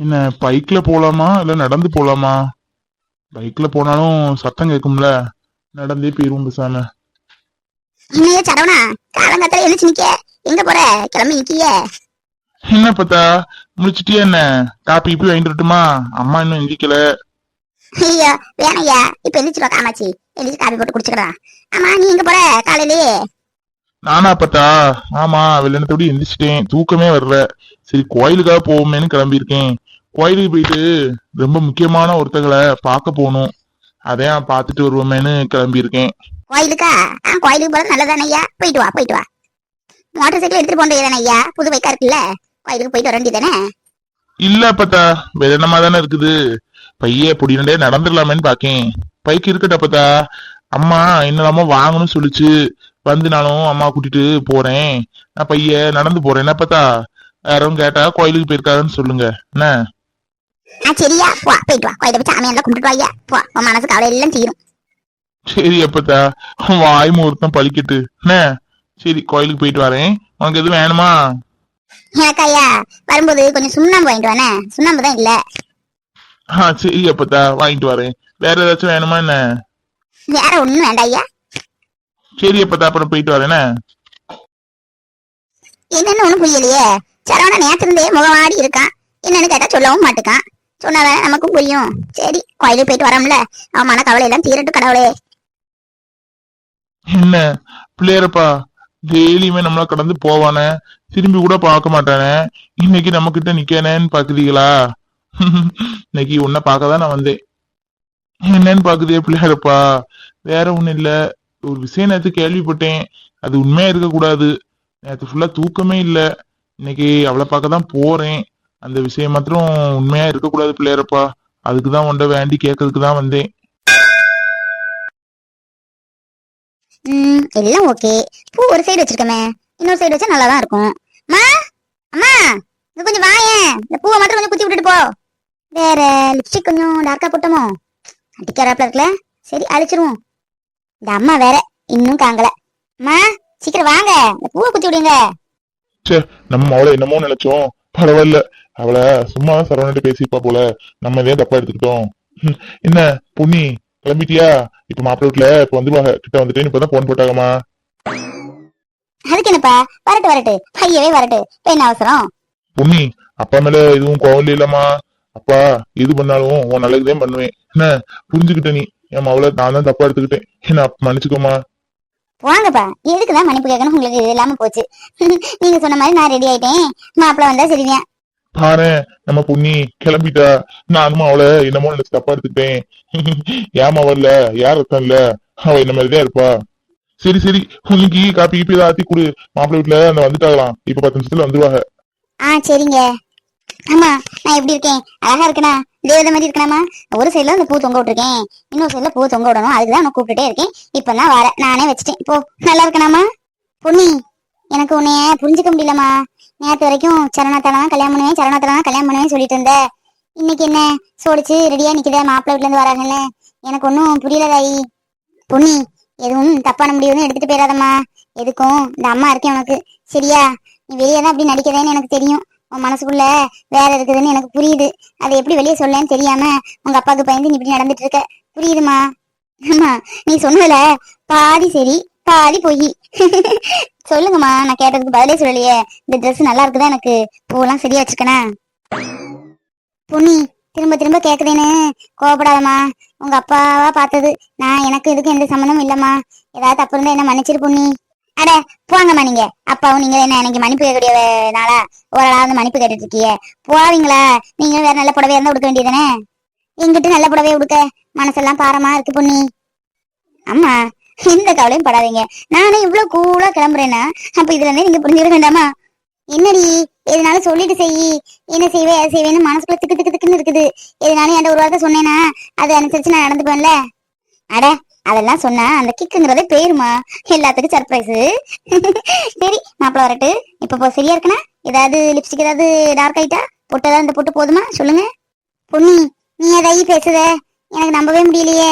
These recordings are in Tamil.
என்ன பைக்ல போலாமா? இல்ல நடந்து போலாமா? பைக்ல போனாலும் சத்தம் கேட்கும்ல நடந்தே போயிருவோம் பேசாம. என்னைய சரவணா காலங்காத்தால எழுச்சு நிக்க எங்க போற? கிளம்பி நிக்கிய. என்ன பார்த்தா முடிச்சிட்டியா என்ன? காப்பி இப்பி வாங்கிட்டு வரட்டுமா? அம்மா இன்னும் எந்திக்கல ஐயோ வேணையா? இப்ப எந்திரிச்சு காமாச்சி எந்திரிச்சு காபி போட்டு குடிச்சுக்கலாம். ஆமா நீ எங்க போற? காலையிலேயே நானா பார்த்தா ஆமா வெள்ளனத்தோடு எந்திரிச்சிட்டேன். தூக்கமே வரல. சரி கோயிலுக்காக போவோமேன்னு கிளம்பியிருக்கேன். கோயிலுக்கு போயிட்டு ரொம்ப முக்கியமான ஒருத்தங்களை பார்க்க போகணும். அதையும் பார்த்துட்டு வருவோமேன்னு கிளம்பியிருக்கேன். கோயிலுக்கா? ஆ கோயிலுக்கு போறது நல்லதானே ஐயா. போயிட்டு வா போயிட்டு வா. மோட்டார் சைக்கிள் எடுத்துட்டு போண்டே தானே ஐயா? புது பைக்கா இருக்குல்ல? கோயிலுக்கு போயிட்டு வர வேண்டியதானே இல்ல பார்த்தா வெள்ளனமா தானே இருக்குது? பைய பொடினே நடந்துடலாமேன்னு பாக்கேன். பைக் இருக்கட்ட பார்த்தா அம்மா என்னலாமோ வாங்கணும்னு சொல்லிச்சு. வந்து நானும் அம்மா கூட்டிட்டு போறேன். நான் பைய நடந்து போறேன். என்ன பார்த்தா யாரும் கேட்டா கோயிலுக்கு போயிருக்காருன்னு சொல்லுங்க. என்ன? ஆ சரியா போ போயிட்டு வா கோயில போய் சாமியெல்லாம் கும்பிட்டுட்டு வாயா போ உன் மனசு கவலை எல்லாம் தீரும் சரி அப்பத்தா வாய் முகூர்த்தம் பழிக்கட்டு என்ன சரி கோயிலுக்கு போயிட்டு வரேன் உனக்கு எதுவும் வேணுமா எனக்கு ஐயா வரும்போது கொஞ்சம் சுண்ணாம்பு வாங்கிட்டு வானே சுண்ணாம்பு தான் இல்ல ஆ சரி அப்பத்தா வாங்கிட்டு வரேன் வேற ஏதாச்சும் வேணுமா என்ன வேற ஒண்ணும் வேண்டாம் ஐயா சரி அப்பத்தா அப்புறம் போயிட்டு வரேன் என்ன? என்னன்னு ஒண்ணும் புரியலையே சரவணா நேத்து இருந்தே முகமாடி இருக்கான் என்னன்னு கேட்டா சொல்லவும் மாட்டுக்கான் சொன்னாதான் நமக்கும் புரியும். சரி கோயிலுக்கு போயிட்டு வரோம்ல. அவன் மன கவலை எல்லாம் தீரட்டு கடவுளே. என்ன? பிள்ளையரப்பா டெய்லியுமே நம்மள கடந்து போவானே. திரும்பி கூட பார்க்க மாட்டானே. இன்னைக்கு நம்ம கிட்ட நிக்கானேன்னு பாக்குறீங்களா? இன்னைக்கு உன்னை பார்க்க தான் நான் வந்தேன். என்னன்னு பாக்குதே பிள்ளையரப்பா. வேற ஒண்ணும் இல்ல. ஒரு விஷயம் நேத்து கேள்விப்பட்டேன். அது உண்மையா இருக்க கூடாது நேத்து ஃபுல்லா தூக்கமே இல்ல. இன்னைக்கு அவளை பார்க்க தான் போறேன். அந்த விஷயம் மாத்திரம் உண்மையா இருக்க கூடாது பிள்ளையரப்பா. அதுக்கு தான் உன்ட வேண்டி கேட்கறதுக்கு தான் வந்தேன். ம் எல்லாம் ஓகே பூ ஒரு சைடு வச்சிருக்கமே இன்னொரு சைடு வச்சா நல்லா தான் இருக்கும். அம்மா அம்மா இது கொஞ்சம் வாயேன் இந்த பூவை மட்டும் கொஞ்சம் குத்தி விட்டுட்டு போ. வேற லிப்ஸ்டிக் கொஞ்சம் டார்க்கா போட்டோமோ? அடிக்கிறாப்ல இருக்குல்ல? சரி அழிச்சிருவோம். இந்த அம்மா வேற இன்னும் காங்கல. அம்மா சீக்கிரம் வாங்க. இந்த பூவை குத்தி விடுங்க. நம்ம அவளை என்னமோ நினைச்சோம். பரவாயில்ல. அவளை சும்மா சரவணிட்டு பேசிப்பா போல. நம்ம இதே தப்பா எடுத்துக்கிட்டோம். என்ன பொன்னி கிளம்பிட்டியா? இப்ப மாப்பிள்ளை வீட்டுல இப்ப வந்துருவாங்க. கிட்ட வந்துட்டேன் இப்பதான் போன் போட்டாங்கம்மா. அதுக்கு என்னப்பா? வரட்டு வரட்டு. பையவே வரட்டு. இப்ப என்ன அவசரம்? பொன்னி அப்பா மேல எதுவும் கோவம் இல்லம்மா அப்பா எது பண்ணாலும் உன் நல்லதுதான் பண்ணுவேன். என்ன புரிஞ்சுக்கிட்ட நீ. என் அவளை நான் தான் தப்பா எடுத்துக்கிட்டேன். என்ன மன்னிச்சுக்கோமா வாங்கப்பா. எதுக்குதான் மன்னிப்பு கேட்கணும்? உங்களுக்கு இது இல்லாம போச்சு. நீங்க சொன்ன மாதிரி நான் ரெடி ஆயிட்டேன். மாப்பிள்ள வந்தா சரிதான் பாரு நம்ம பொன்னி கிளம்பிட்டா. நானும் அவளை என்னமோ நினைச்சு தப்பா எடுத்துக்கிட்டேன். ஏமா வரல? யார் இருக்கான்ல அவ என்ன மாதிரிதான் இருப்பா? சரி சரி. இன்னைக்கு காப்பி கீப்பி ஏதாவது ஆத்தி கொடு. மாப்பிள்ளை வீட்டுல அந்த வந்துட்டாங்களாம். இப்ப பத்து நிமிஷத்துல வந்துருவாங்க. ஆ சரிங்க. ஆமா நான் எப்படி இருக்கேன்? அழகா இருக்கனா? இதே மாதிரி இருக்கணாமா? ஒரு சைடுல அந்த பூ தொங்க விட்டுருக்கேன். இன்னொரு சைடுல பூ தொங்க விடணும். அதுக்குதான் நான் கூப்பிட்டுட்டே இருக்கேன். இப்பதான் வரேன். நானே வச்சுட்டேன். இப்போ நல்லா இருக்கணாமா? பொன்னி எனக்கு உன்னைய புரிஞ்சுக்க முடியலம்மா. நேற்று வரைக்கும் சரணாத்தால தான் கல்யாணம் பண்ணுவேன் சரணாத்தால தான் கல்யாணம் பண்ணுவேன் சொல்லிட்டு இருந்த. இன்னைக்கு என்ன? சோடிச்சு ரெடியா நிக்குதே மாப்பிள்ளை வீட்டுல இருந்து வராங்கன்னு எனக்கு ஒன்னும் புரியல தாயி. எதுவும் தப்பான முடிவுன்னு எடுத்துட்டு போயிடாதம்மா. எதுக்கும்? இந்த அம்மா இருக்கேன் உனக்கு. சரியா? நீ வெளியே தான் அப்படி நடிக்கிறேன்னு எனக்கு தெரியும். உன் மனசுக்குள்ள வேற இருக்குதுன்னு எனக்கு புரியுது. அதை எப்படி வெளியே சொல்லலன்னு தெரியாம உங்க அப்பாவுக்கு பயந்து நீ இப்படி நடந்துட்டு இருக்க. புரியுதுமா? ஆமா நீ சொன்னதுல பாதி சரி பாதி பொய். சொல்லுங்கம்மா நான் கேட்டதுக்கு பதிலே சொல்லலையே. இந்த ட்ரெஸ் நல்லா இருக்குதா எனக்கு? பூவெல்லாம் சரியா வச்சிருக்கனா பொன்னி திரும்ப திரும்ப கேட்குறேன்னு கோவப்படாதம்மா. உங்க அப்பாவா பார்த்தது நான் எனக்கு இதுக்கு எந்த சம்மந்தமும் இல்லம்மா. ஏதாவது தப்பு இருந்தா என்ன மன்னிச்சிரு பொன்னி. அட போங்கம்மா நீங்க. அப்பாவும் நீங்க என்ன எனக்கு மன்னிப்பு கேட்கக்கூடிய நாளா? ஓரளவு மன்னிப்பு கேட்டுட்டு இருக்கீங்க போவீங்களா நீங்க வேற நல்ல புடவையா இருந்தா உடுக்க வேண்டியதானே எங்கிட்ட நல்ல புடவைய உடுக்க. மனசெல்லாம் பாரமா இருக்கு பொண்ணி அம்மா எந்த கவலையும் படாதீங்க. நானே இவ்வளவு கூலா கிளம்புறேன்னா அப்ப இதுல இருந்தே நீங்க புரிஞ்சுக்க வேண்டாமா? என்னடி எதுனாலும் சொல்லிட்டு செய். என்ன செய்வே அதை செய்வேன்னு மனசுக்குள்ள திக்கு திக்கு திக்குன்னு இருக்குது. எதுனாலும் என்கிட்ட ஒரு வார்த்தை சொன்னேன்னா அதை அனுசரிச்சு நான் நடந்துப்பேன்ல அட அதெல்லாம் சொன்னா அந்த கிக்குங்கிறதே பேருமா எல்லாத்துக்கும் சர்ப்ரைஸ் சரி மாப்பிள்ள வரட்டு. இப்ப போ சரியா இருக்கனா? ஏதாவது லிப்ஸ்டிக் ஏதாவது டார்க் ஆயிட்டா? பொட்டதா இந்த பொட்டு போதுமா? சொல்லுங்க. பொன்னி நீ ஏதாயி பேசுத? எனக்கு நம்பவே முடியலையே.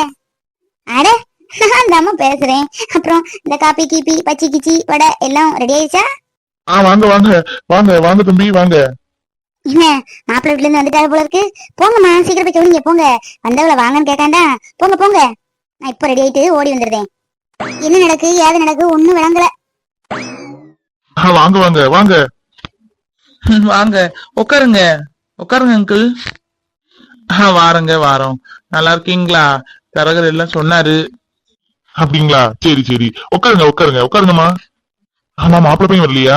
அட நான் தாம்மா பேசுறேன். அப்புறம் இந்த காப்பி கீப்பி பச்சி கிச்சி வடை எல்லாம் ரெடி ஆயிடுச்சா? ஆ வாங்க வாங்க. வாங்க வாங்க தம்பி வாங்க. என்ன மாப்பிள்ளை வீட்டுல இருந்து வந்துட்டாரு போல இருக்கு. போங்கம்மா சீக்கிரம் போய் சொல்லுங்க போங்க. வந்தவள வாங்கன்னு கேட்காண்டா? போங்க போங்க. நான் இப்ப ரெடி ஆயிட்டு ஓடி வந்துருந்தேன் என்ன நடக்கு ஏது நடக்கு ஒண்ணும் விளங்கல. ஆ, வாங்க வாங்க வாங்க. வாங்க உட்காருங்க. உட்காருங்க அங்கிள் ஆ வாரங்க வாரோம். நல்லா இருக்கீங்களா? தரகர் எல்லாம் சொன்னாரு. அப்படிங்களா? சரி சரி. உட்காருங்க உட்காருங்க. உட்காருங்கம்மா. ஆமா மாப்பிள்ளை பையன் வரலையா?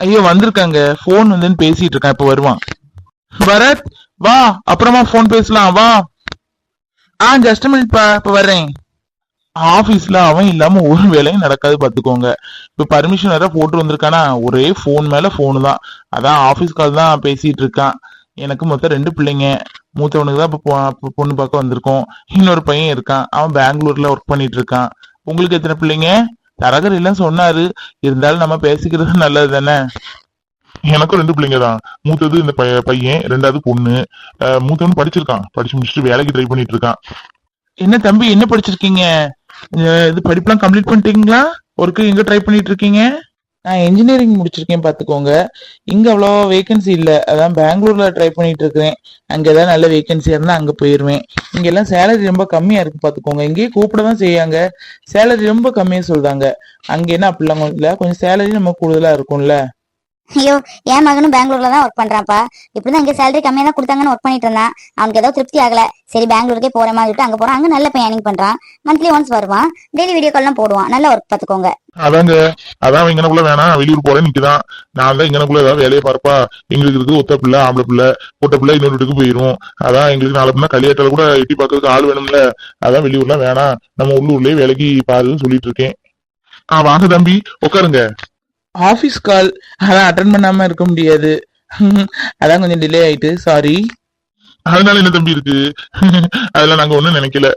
ஐயோ வந்திருக்காங்க. போன் வந்துன்னு பேசிட்டு இருக்கான் இப்ப வருவான். பரத் வா அப்புறமா போன் பேசலாம். வா. ஆ ஜஸ்ட் மினிட் பா இப்ப வர்றேன். ஆபீஸ்ல அவன் இல்லாம ஒரு வேலையும் நடக்காது பாத்துக்கோங்க. இப்ப பர்மிஷன் வேற போட்டு வந்திருக்கானா? ஒரே போன் மேல போனு தான். அதான் ஆபீஸ் கால் தான் பேசிட்டு இருக்கான். எனக்கு மொத்தம் ரெண்டு பிள்ளைங்க. மூத்தவனுக்கு தான் இப்போ பொண்ணு பார்க்க வந்திருக்கோம். இன்னொரு பையன் இருக்கான். அவன் பெங்களூர்ல ஒர்க் பண்ணிட்டு இருக்கான். உங்களுக்கு எத்தனை பிள்ளைங்க? தரகர் எல்லாம் சொன்னாரு. இருந்தாலும் நம்ம பேசிக்கிறது நல்லது தானே எனக்கும் ரெண்டு பிள்ளைங்க தான். மூத்தது இந்த பையன் ரெண்டாவது பொண்ணு. அஹ் மூத்தவன் படிச்சிருக்கான். படிச்சு முடிச்சுட்டு வேலைக்கு ட்ரை பண்ணிட்டு இருக்கான். என்ன தம்பி என்ன படிச்சிருக்கீங்க? இது படிப்புலாம் கம்ப்ளீட் பண்ணிட்டீங்களா? ஒர்க்கு எங்க ட்ரை பண்ணிட்டு இருக்கீங்க? நான் இன்ஜினியரிங் முடிச்சிருக்கேன் பாத்துக்கோங்க. இங்க அவ்வளோ வேகன்சி இல்ல. அதான் பெங்களூர்ல ட்ரை பண்ணிட்டு இருக்கிறேன். அங்க ஏதாவது நல்ல வேகன்சி இருந்தா அங்க போயிருவேன். இங்க எல்லாம் சேலரி ரொம்ப கம்மியா இருக்கு பாத்துக்கோங்க. இங்கேயே கூப்பிட தான் செய்யாங்க சேலரி ரொம்ப கம்மியா சொல்றாங்க. அங்க என்ன அப்படிலாம் இல்ல. கொஞ்சம் சேலரி நம்ம கூடுதலா இருக்கும்ல. ஐயோ என் மகனும் பெங்களூர்ல தான் ஒர்க் பண்றான்ப்பா. இப்படிதான் இங்க சேலரி கம்மியா தான் கொடுத்தாங்கன்னு ஒர்க் பண்ணிட்டு இருந்தான். அவனுக்கு ஏதோ திருப்தி ஆகல. சரி பெங்களூருக்கே போற மாதிரி சொல்லிட்டு அங்க போறான். அங்க நல்ல பையனிங் பண்றான். மந்த்லி ஒன்ஸ் வருவான். டெய்லி வீடியோ கால்லாம் போடுவான். நல்ல ஒர்க் பாத்துக்கோங்க அதாங்க. அதான் இங்கனக்குள்ள வேணாம். வெளியூர் போறேன் நிக்குதான் நான் தான் இங்கனக்குள்ள ஏதாவது வேலையை பார்ப்பா. எங்களுக்கு இருக்கு ஒத்த பிள்ளை ஆம்பளை பிள்ளை பொட்ட பிள்ளை இன்னொரு வீட்டுக்கு போயிரும். அதான் எங்களுக்கு நாலு பிள்ளை கல்யாட்டல கூட எட்டி பாக்குறதுக்கு ஆள் வேணும்ல. அதான் வெளியூர்ல வேணாம். நம்ம உள்ளூர்லயே வேலைக்கு பாருன்னு சொல்லிட்டு இருக்கேன். ஆ வாங்க தம்பி. உட்காருங்க. ஆபீஸ் கால் அதான் அட்டன் பண்ணாம இருக்க முடியாது. அதான் கொஞ்சம் டிலே ஆயிட்டு. சாரி அதனால என்ன தம்பி இருக்கு? அதெல்லாம் நாங்க ஒண்ணும் நினைக்கல.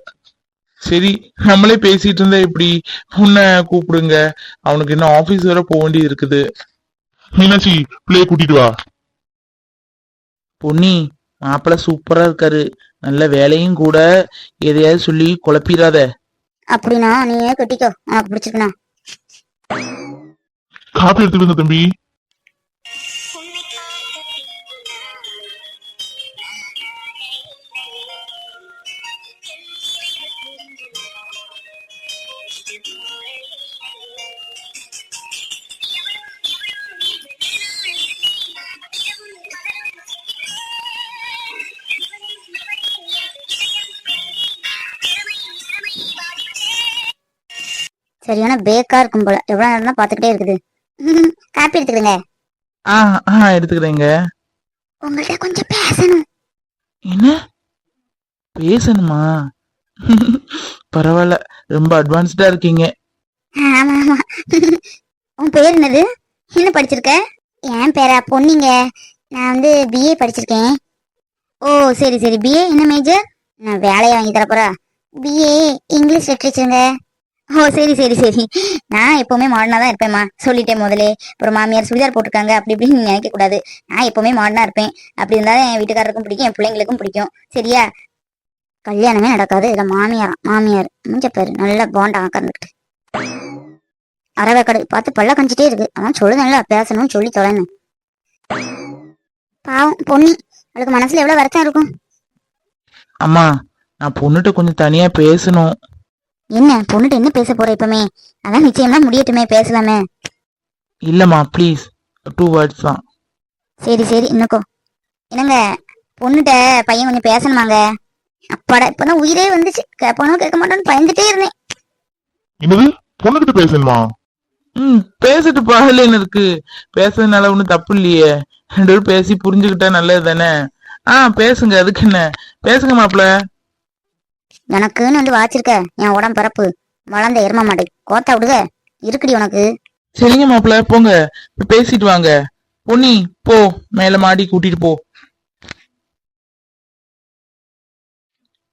சரி நம்மளே பேசிட்டு இருந்தா எப்படி? உன்னை கூப்பிடுங்க. அவனுக்கு இன்னும் ஆபீஸ் வர போக வேண்டியது இருக்குது. மீனாட்சி பிள்ளைய கூட்டிட்டு வா. பொன்னி மாப்பிள்ள சூப்பரா இருக்காரு. நல்ல வேலையும் கூட. எதையாவது சொல்லி குழப்பிடாத. அப்படின்னா நீயே கட்டிக்கோ. உனக்கு பிடிச்சிருக்கா காப்பி எடுத்துடுங்க தம்பி. சரியான பேக்கா இருக்கும் போல. எவ்வளவு நேரம் தான் பாத்துக்கிட்டே இருக்குது. காப்பி எடுத்துக்கிடுங்க. ஆ ஆ எடுத்துக்கிறேங்க உங்கள்ட்ட கொஞ்சம் பேசணும். என்ன? பேசணுமா? பரவாயில்ல. ரொம்ப அட்வான்ஸ்டா இருக்கீங்க. ஆமா ஆமா. உன் பேர் என்னது? என்ன படிச்சிருக்க? என் பேரா? பொன்னிங்க நான் வந்து பிஏ படிச்சிருக்கேன். ஓ சரி சரி. பிஏ என்ன மேஜர் நான் வேலையை வாங்கி தரப்போறா. பிஏ இங்கிலீஷ் லிட்ரேச்சருங்க ஓ சரி சரி சரி. நான் எப்பவுமே மாடனா தான் இருப்பேம்மா சொல்லிட்டேன் முதலே. அப்புறம் மாமியார் சுடிதார் போட்டிருக்காங்க அப்படி இப்படின்னு நீ நினைக்க கூடாது. நான் எப்பவுமே மாடனா இருப்பேன். அப்படி இருந்தாலும் என் வீட்டுக்காரருக்கும் பிடிக்கும் என் பிள்ளைங்களுக்கும் பிடிக்கும். சரியா? கல்யாணமே நடக்காது. இதுல மாமியார்? மாமியார். முடிஞ்ச பேரு. நல்ல பாண்ட் உட்கார்ந்துக்கிட்டு அறவை கடை. பார்த்து பல்ல கஞ்சிட்டே இருக்கு. அதான் நல்லா பேசணும்னு சொல்லி தொலைன்னு. பாவம். பொண்ணு. அவளுக்கு மனசுல எவ்வளவு வருத்தம் இருக்கும்? அம்மா நான் பொண்ணுகிட்ட கொஞ்சம் தனியா பேசணும். என்ன பொண்ணுட்டு என்ன பேச போற இப்பமே? அதான் நிச்சயமா முடியட்டுமே பேசலாமே. இல்லம்மா ப்ளீஸ் டூ வேர்ட்ஸ் தான். சரி சரி இன்னுக்கோ. என்னங்க பொண்ணுட்ட பையன் கொஞ்சம் பேசணுமாங்க? அப்பாடா இப்பதான் உயிரே வந்துச்சு. கேட்பானோ கேட்க மாட்டோன்னு பயந்துட்டே இருந்தேன். என்னது? பொண்ணுகிட்ட பேசணுமா? ம் பேசிட்டு பகல இருக்கு? பேசுறதுனால ஒண்ணும் தப்பு இல்லையே. ரெண்டு பேரும் பேசி புரிஞ்சுக்கிட்டா நல்லது தானே ஆ பேசுங்க அதுக்கு என்ன? பேசுங்க மாப்பிள்ள. எனக்குன்னு வந்து வாச்சிருக்க. என் உடம்பு பரப்பு வளர்ந்த எரும மாட்டை கோத்தா விடுக. இருக்குடி உனக்கு. சரிங்க மாப்பிள்ள போங்க. பேசிட்டு வாங்க. பொன்னி போ. மேல மாடி கூட்டிட்டு போ.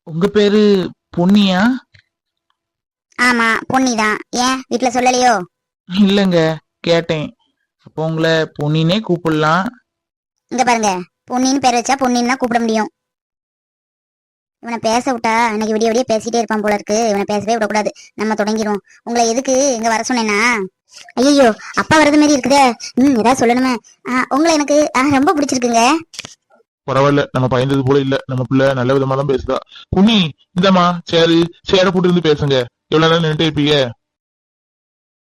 உங்க பேரு பொன்னியா? ஆமா பொன்னிதான் ஏன்? வீட்டுல சொல்லலையோ? இல்லங்க கேட்டேன். அப்போ உங்களை பொன்னினே கூப்பிடலாம். இங்க பாருங்க. பொன்னின்னு பேர் வச்சா பொன்னின்னு கூப்பிட முடியும். இவனை பேச விட்டா இன்னைக்கு விடிய விடிய பேசிட்டே இருப்பான் போல இருக்கு. இவனை பேசவே விடக்கூடாது. நம்ம தொடங்கிரும் உங்களை எதுக்கு இங்க வர சொன்னேன்னா? ஐயோ அப்பா வரது மாதிரி இருக்குதே. ம் ஏதாவது சொல்லணுமே. உங்களை எனக்கு ரொம்ப பிடிச்சிருக்குங்க. பரவாயில்ல. நம்ம பயந்தது போல இல்ல. நம்ம பிள்ளை நல்ல விதமா தான் பேசுதா. புண்ணி இந்தம்மா சேரு சேர போட்டு இருந்து பேசுங்க. எவ்வளவு நேரம் நின்னுட்டே இருப்பீங்க?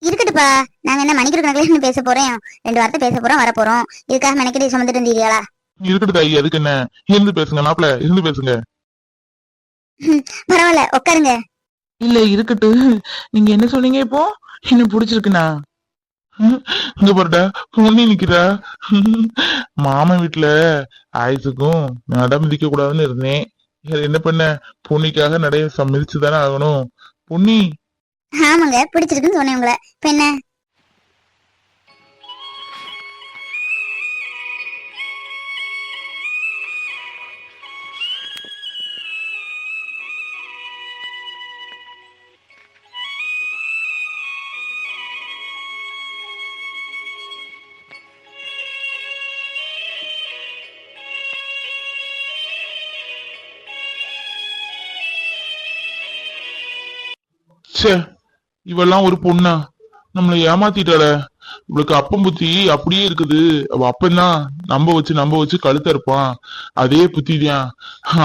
இருக்கட்டுப்பா நாங்க என்ன மணிக்கிற கணக்கில் பேச போறேன் ரெண்டு வார்த்தை பேச போறோம் வர போறோம். இதுக்காக மெனக்கடி சுமந்துட்டு இருந்தீங்களா இருக்கட்டும் தாயி. அதுக்கு என்ன? இருந்து பேசுங்க மாப்பிள்ள. இருந்து பேசுங்க. பரவாயில்ல உட்காருங்க. இல்ல இருக்கட்டும். நீங்க என்ன சொன்னீங்க இப்போ? என்ன பிடிச்சிருக்குண்ணா இங்க பாருடா பொண்ணி நிக்கிறா. மாமன் வீட்டுல ஆயுசுக்கும் நடம் மிதிக்க கூடாதுன்னு இருந்தேன். என்ன பண்ண? பொண்ணிக்காக நடைய சம்மதிச்சு தானே ஆகணும். பொன்னி. ஆமாங்க பிடிச்சிருக்குன்னு சொன்னேன் உங்களை. இப்ப என்ன? ச்சே இவெல்லாம் ஒரு பொண்ணா? நம்மளை ஏமாத்திட்டாள. இவளுக்கு அப்பம் புத்தி அப்படியே இருக்குது. அவ அப்பந்தான் நம்ப வச்சு நம்ப வச்சு கழுத்த இருப்பான் அதே புத்திதான்.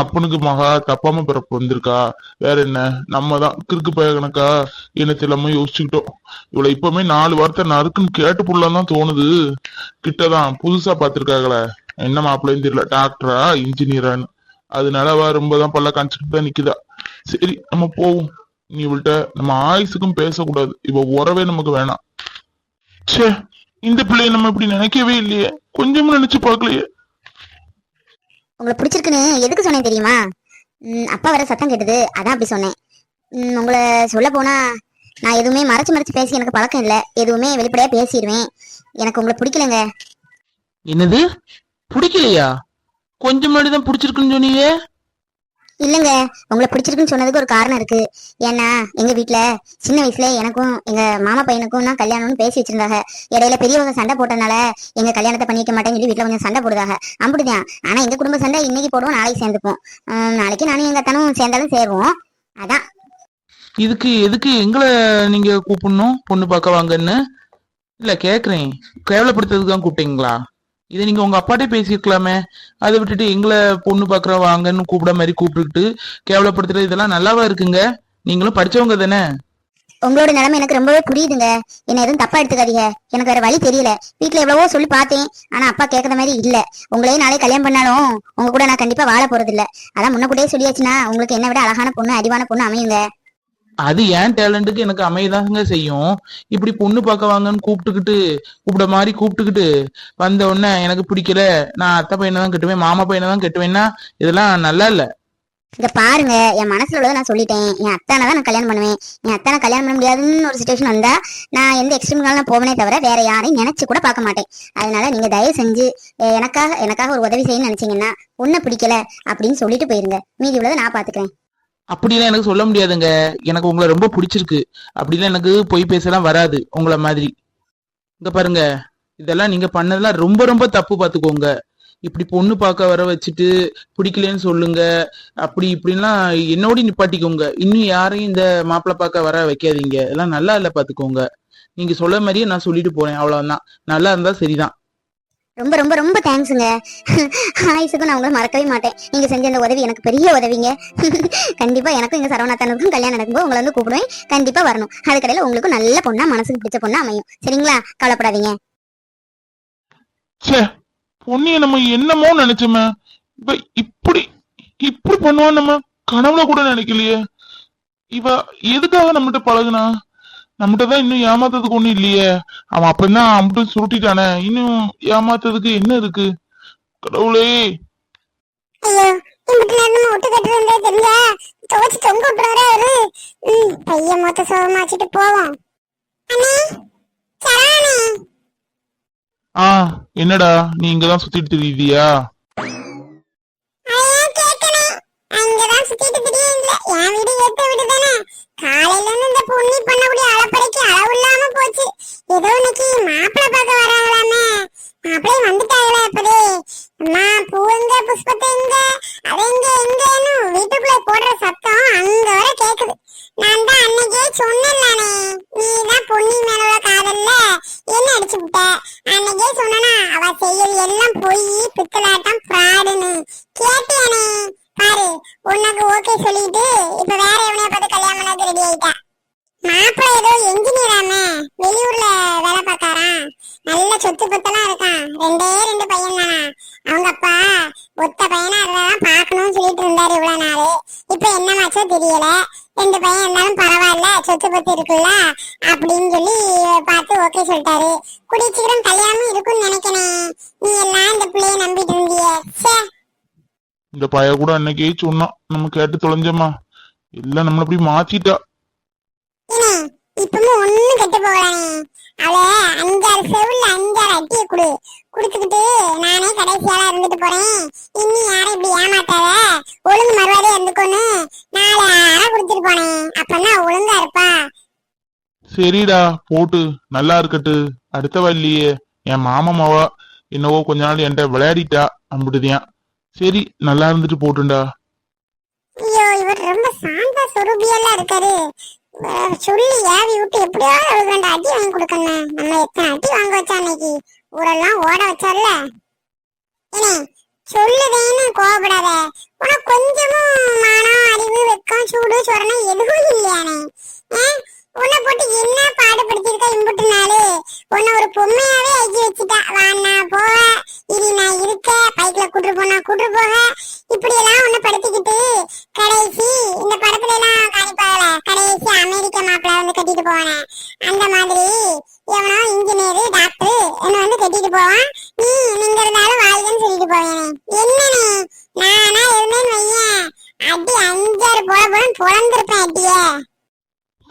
அப்பனுக்கு மகா தப்பாம பிறப்பு வந்திருக்கா. வேற என்ன? நம்ம தான் கிறுக்கு பய கணக்கா? என்னத்தை யோசிச்சுக்கிட்டோம். இவளை இப்பவுமே நாலு வார்த்தை நறுக்குன்னு கேட்டு புள்ளதான் தோணுது. கிட்டதான் புதுசா பாத்திருக்காங்கள என்ன மாப்பிள்ளைன்னு தெரியல. டாக்டரா இன்ஜினியரான்னு. அதனால அவ ரொம்ப தான் பல்ல காமிச்சிட்டு தான் நிக்குதா. சரி நம்ம போவோம். நீ இவள்கிட்ட நம்ம ஆயுசுக்கும் பேசக்கூடாது. இவ உறவே நமக்கு வேணாம். ச்சே இந்த பிள்ளைய நம்ம இப்படி நினைக்கவே இல்லையே. கொஞ்சமும் நினைச்சு பார்க்கலையே. உங்களை பிடிச்சிருக்குன்னு எதுக்கு சொன்னேன் தெரியுமா? ம், அப்பா வர சத்தம் கேட்டது அதான் அப்படி சொன்னேன். ம், உங்களை சொல்ல போனா நான் எதுவுமே மறைச்சு மறைச்சு பேசி எனக்கு பழக்கம் இல்லை. எதுவுமே வெளிப்படையா பேசிடுவேன். எனக்கு உங்களை பிடிக்கலங்க. என்னது? பிடிக்கலையா? கொஞ்சம் முன்னாடி தான் பிடிச்சிருக்குன்னு சொன்னீங்க? இல்லைங்க உங்களை பிடிச்சிருக்குன்னு சொன்னதுக்கு ஒரு காரணம் இருக்கு. ஏன்னா எங்க வீட்டுல சின்ன வயசுல எனக்கும் எங்க மாமா பையனுக்கும் நான் கல்யாணம்னு பேசி வச்சிருந்தாங்க. இடையில பெரியவங்க சண்டை போட்டனால எங்க கல்யாணத்தை பண்ணிக்க மாட்டேன்னு சொல்லி வீட்டுல கொஞ்சம் சண்டை போடுதாங்க அப்படிதான். ஆனா எங்க குடும்ப சண்டை இன்னைக்கு போடுவோம் நாளைக்கு சேர்ந்துப்போம். நாளைக்கு நானும் எங்க அத்தனும் சேர்ந்தாலும் சேருவோம். அதான். இதுக்கு எதுக்கு எங்களை நீங்க கூப்பிடணும் பொண்ணு பார்க்க வாங்கன்னு? இல்ல கேக்குறேன். கேவலப்படுத்துறதுக்கு தான் கூப்பிட்டீங்களா? இதை நீங்க உங்க அப்பாட்டே பேசியிருக்கலாமே. அதை விட்டுட்டு எங்களை பொண்ணு பாக்குற வாங்கன்னு கூப்பிட மாதிரி கூப்பிட்டுக்கிட்டு கேவலப்படுத்துறது இதெல்லாம் நல்லாவா இருக்குங்க? நீங்களும் படிச்சவங்க தானே? உங்களோட நிலைமை எனக்கு ரொம்பவே புரியுதுங்க. என்ன எதுவும் தப்பா எடுத்துக்காதீங்க. எனக்கு வேற வழி தெரியல. வீட்டுல எவ்வளவோ சொல்லி பார்த்தேன். ஆனா அப்பா கேட்கற மாதிரி இல்ல. உங்களே நாளே கல்யாணம் பண்ணாலும் உங்க கூட நான் கண்டிப்பா வாழ போறது இல்ல அதான் முன்ன கூடயே சொல்லியாச்சுன்னா உங்களுக்கு என்ன விட அழகான பொண்ணு அறிவான பொண்ணு அமையுங்க. அது ஏன் டேலண்ட்டுக்கு எனக்கு அமையதாங்க செய்யும். இப்படி பொண்ணு பார்க்க வாங்கன்னு கூப்பிட்டுக்கிட்டு கூப்பிட மாதிரி கூப்பிட்டுக்கிட்டு வந்த உடனே எனக்கு பிடிக்கல. நான் அத்தை பையனை தான் கட்டுவேன் மாமா பையனை தான் கட்டுவேன்னா இதெல்லாம் நல்லா இல்ல. இங்க பாருங்க என் மனசுல உள்ளதை நான் சொல்லிட்டேன். என் அத்தானை தான் நான் கல்யாணம் பண்ணுவேன். என் அத்தானை கல்யாணம் பண்ண முடியாதுன்னு ஒரு சுச்சுவேஷன் வந்தா நான் எந்த எக்ஸ்ட்ரீம்னாலும் நான் போவனே தவிர வேற யாரையும் நினைச்சு கூட பார்க்க மாட்டேன். அதனால நீங்க தயவு செஞ்சு எனக்காக எனக்காக ஒரு உதவி செய்யணும்னு நினைச்சீங்கன்னா உன்னை பிடிக்கல அப்படின்னு சொல்லிட்டு போயிருங்க. மீதி உள்ளதை நான் பாத்துக்கிறேன். அப்படிலாம் எனக்கு சொல்ல முடியாதுங்க. எனக்கு உங்களை ரொம்ப பிடிச்சிருக்கு. அப்படிலாம் எனக்கு பொய் பேசலாம் வராது. உங்களை மாதிரி. இங்க பாருங்க. இதெல்லாம் நீங்க பண்ணதெல்லாம் ரொம்ப ரொம்ப தப்பு பாத்துக்கோங்க இப்படி பொண்ணு பார்க்க வர வச்சுட்டு பிடிக்கலன்னு சொல்லுங்க. அப்படி இப்படின்லாம் என்னோட நிப்பாட்டிக்கோங்க. இன்னும் யாரையும் இந்த மாப்பிள்ளை பார்க்க வர வைக்காதீங்க. இதெல்லாம் நல்லா இல்லை பாத்துக்கோங்க நீங்க சொல்ல மாதிரியே நான் சொல்லிட்டு போறேன். அவ்வளவுதான். நல்லா இருந்தா சரிதான். ரொம்ப ரொம்ப ரொம்ப தேங்க்ஸுங்க ஆயுசுக்கும் நான் உங்களை மறக்கவே மாட்டேன். நீங்க செஞ்ச அந்த உதவி எனக்கு பெரிய உதவிங்க. கண்டிப்பா எனக்கும் எங்க சரவணாத்தனுக்கும் கல்யாணம் நடக்கும்போது உங்களை வந்து கூப்பிடுவேன். கண்டிப்பா வரணும். அதுக்கடையில உங்களுக்கும் நல்ல பொண்ணா மனசுக்கு பிடிச்ச பொண்ணா அமையும். சரிங்களா? கவலைப்படாதீங்க. ச்சே பொன்னிய நம்ம என்னமோ நினைச்சோமே இப்ப இப்படி இப்படி பண்ணுவோம் நம்ம கனவுல கூட நினைக்கலையே. இவ எதுக்காக நம்மகிட்ட பழகுனா? நம்மகிட்ட தான் இன்னும் ஏமாத்ததுக்கு ஒண்ணும் இல்லையே. அவன் அப்பதான் அம்பிட்டு சுருட்டிட்டானே. இன்னும் ஏமாத்ததுக்கு என்ன இருக்கு? கடவுளே. ஐயோ இம்பிட்டு நேரம் ஒட்டு கட்டுறதே தெரியல. துவச்சு தொங்க விட்டுறாரு அவரு. ம் பையன் மொத்த சோகமாச்சிட்டு போவோம். அண்ணே சரவணே. ஆ என்னடா நீ இங்கதான் சுத்திட்டு திரியுதியா கேட்கணும் அங்கதான் சுத்திட்டு திடீர்னு என் வீடு ஏத்த வீடு தானே. காலையில இருந்து இந்த பொண்ணி பண்ணக்கூடிய அளப்பறைக்கு அளவு இல்லாம போச்சு ஏதோ இன்னைக்கு மாப்பிள்ளை பார்க்க வராங்களாமே. மாப்பிள்ளை வந்துட்டாங்களே இப்பதே அம்மா பூ எங்க புஷ்பத்தை எங்க அது எங்க எங்கன்னு வீட்டு வீட்டுக்குள்ள போடுற சத்தம் அங்க வர கேக்குது நான் தான் அன்னைக்கே சொன்னேன்லானே நீ தான் பொன்னி மேல உள்ள காதல்ல என்ன அடிச்சு விட்ட அன்னைக்கே சொன்னனா அவ செய்யறது எல்லாம் பொய் பித்தலாட்டம் ஃப்ராடுன்னு கேட்டியானே பாரு உனக்கு ஓகே சொல்லிட்டு இப்ப வேற எவனைய பார்த்து கல்யாணம் பண்ணது ரெடி ஆயிட்டா மாப்பிள்ளை ஏதோ என்ஜினியராம வெளியூர்ல வேலை பார்க்காராம் நல்ல சொத்து பத்தெல்லாம் இருக்கான் ரெண்டே ரெண்டு பையன் தானா அவங்க அப்பா ஒத்த பையனா இருந்தாதான் பார்க்கணும்னு சொல்லிட்டு இருந்தாரு இவ்வளவு நாள். இப்ப என்னமாச்சோ தெரியல. ரெண்டு பையன் இருந்தாலும் பரவாயில்ல சொத்து பத்து இருக்குல்ல? அப்படின்னு சொல்லி பார்த்து ஓகே சொல்லிட்டாரு. கூடிய சீக்கிரம் கல்யாணம் இருக்கும்னு நினைக்கிறேன். நீ எல்லாம் இந்த பிள்ளைய நம்பிட்டு இருந்தியே. இந்த பைய கூட அன்னைக்கே சொன்னான் நம்ம கேட்டு தொலைஞ்சோமா? எல்லாம் நம்மள அப்படி மாத்திட்டா. இப்பவும் ஒண்ணும் கெட்டு போகலானே. அவள அஞ்சாறு செவுல்ல அஞ்சாறு அட்டிய குடு. குடுத்துக்கிட்டு நானே கடைசியால இருந்துட்டு போறேன். இனி யாரும் இப்படி ஏமாத்தாத. ஒழுங்கு மறுவாடியா இருந்துக்கோன்னு நாலு அரை குடுத்துட்டு போனேன். அப்பதான் ஒழுங்கா இருப்பா. சரிடா போட்டு. நல்லா இருக்கட்டு. அடுத்த இல்லையே என் மாமா மாவா என்னவோ கொஞ்ச நாள் என்கிட்ட விளையாடிட்டா அம்பிட்டுதியான் சரி நல்லா இருந்துட்டு போட்டுண்டா. ஐயோ இவர் ரொம்ப சாந்த சொரூபியெல்லாம் இருக்காரு. சொல்லி ஏவி விட்டு எப்படியாவது அவளுக்கு ரெண்டு அடி வாங்கி கொடுக்கணும். நம்ம எத்தனை அடி வாங்க வச்சா அன்னைக்கு ஊரெல்லாம் ஓட வச்சார்ல ஏனே சொல்லுதேன்னு கோவப்படாத. உனக்கு கொஞ்சமும் மானம் அறிவு வெக்கம் சூடு சொரணம் எதுவும் இல்லையானே? உன்னை போட்டு என்ன பாடுபடுத்திருக்கா இம்புட்டு நாளு? உன்னை ஒரு பொம்மையாவே ஆக்கி வச்சுட்டா. வாண்ணா போக இனி நான் இருக்க பைக்ல கூட்டு போனா கூட்டு போக இப்படி எல்லாம் உன்னை படுத்திக்கிட்டு கடைசி இந்த படத்துல எல்லாம் காணிப்பாங்கல கடைசி அமெரிக்க மாப்பிள்ள வந்து கட்டிட்டு போவானே. அந்த மாதிரி எவனோ இன்ஜினியர் டாக்டர் என்ன வந்து கட்டிட்டு போவான். நீ நீங்க இருந்தாலும் வாழ்கன்னு சொல்லிட்டு போவேனே. என்னனே? நானா இருந்தேன்னு வையேன். அடி அஞ்சாறு போல போல பொழந்திருப்பேன் அடியே.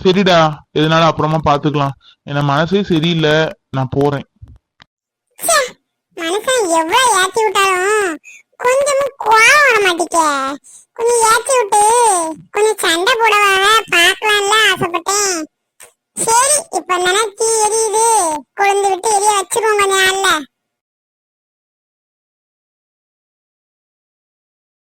சரிடா எதனால அப்புறமா பாத்துக்கலாம். என் மனசே சரியில்லை நான் போறேன். மனுஷன் எவ்வளவு ஏத்தி விட்டாலும் கொஞ்சமும் கோவம் வர மாட்டேங்க கொஞ்சம் ஏற்றி விட்டு கொஞ்சம் சண்டை போடவாக பார்க்கலாம்ல ஆசைப்பட்டேன். சரி இப்ப தானே தீ எரியுது. கொழுந்து விட்டு எரிய வச்சுக்கோங்க நாள்ல